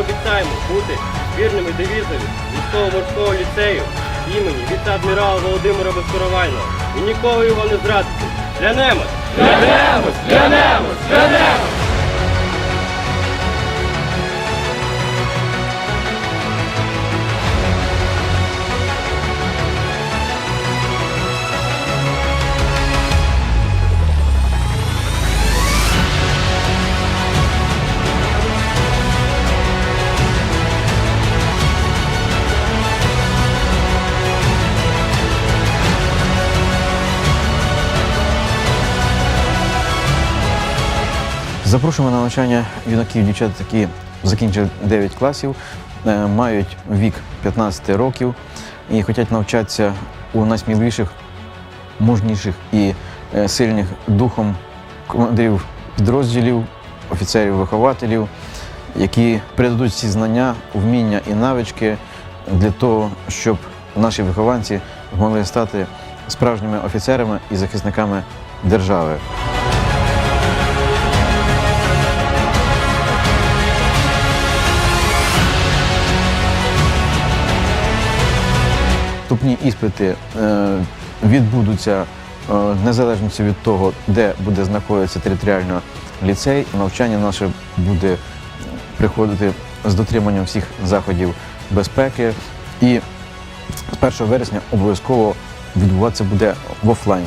обіцяємо бути вірними девізові військово-морського ліцею імені віце-адмірала Володимира Безкоровайного і ніколи його не зрадити. Клянемось! Клянемось! Клянемось! Клянемось! Запрошуємо на навчання юнаків дівчат, які закінчили 9 класів, е, мають вік 15 років і хочуть навчатися у найсміливіших, мужніших і е, сильних духом командирів підрозділів, офіцерів-вихователів, які передадуть ці знання, вміння і навички для того, щоб наші вихованці змогли стати справжніми офіцерами і захисниками держави. Вступні іспити е, відбудуться в незалежності від того, де буде знаходитися територіально ліцей. Навчання наше буде приходити з дотриманням всіх заходів безпеки. І з 1 вересня обов'язково відбуватися буде в офлайн